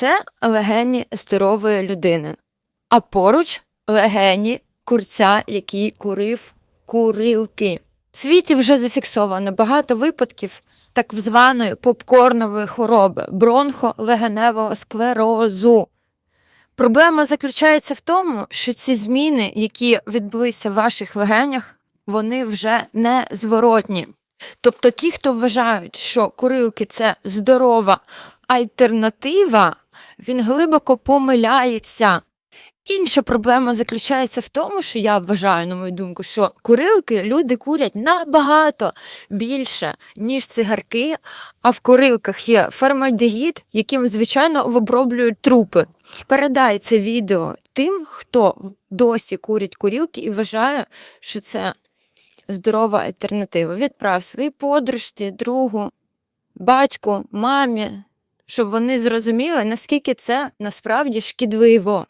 це легені здорової людини, а поруч легені курця, який курив курилки. В світі вже зафіксовано багато випадків так званої попкорнової хвороби бронхолегеневого склерозу. Проблема заключається в тому, що ці зміни, які відбулися в ваших легенях, вони вже не зворотні. Тобто ті, хто вважають, що курилки це здорова альтернатива, він глибоко помиляється. Інша проблема заключається в тому, що я вважаю, на мою думку, що курилки люди курять набагато більше, ніж цигарки, а в курилках є формальдегід, яким, звичайно, оброблюють трупи. Передай це відео тим, хто досі курить курілки і вважає, що це здорова альтернатива. Відправ своїй подружці, другу, батьку, мамі, щоб вони зрозуміли, наскільки це насправді шкідливо.